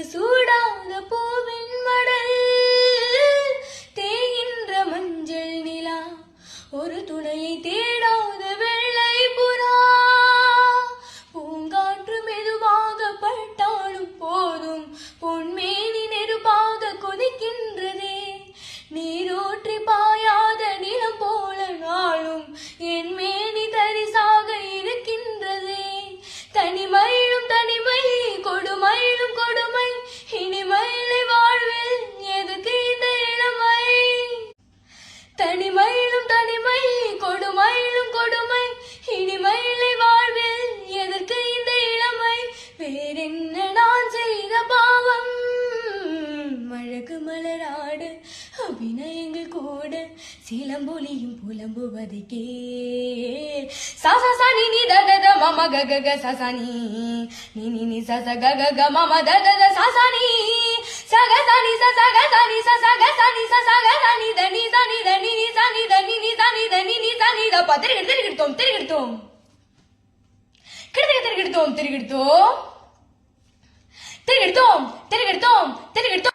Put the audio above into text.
அழகு பூவின் மடல் தேகின்ற மஞ்சள் நிலா ஒரு துணையை தே எங்கள் கூட சிலம்பொலியும் புலம்புவதை கே சா சா சா நீ நீ மம கக க க சா சா நீ. நீ நீ நீ ச க மம த த த சா சா நீ. ச க சா நீ ச ச க சா நீ ச ச க சா நீ ச ச க சா நீ த நீ ச நீ த நீ நீ திருகிடுத்தோம் திருகிடுத்தோம். கிடுதிக திருகிடுத்தோம் திருகிடுத்தோம். திருகிடுத்தோம் திருகிடுத்தோம் திருகிடுத்தோம்.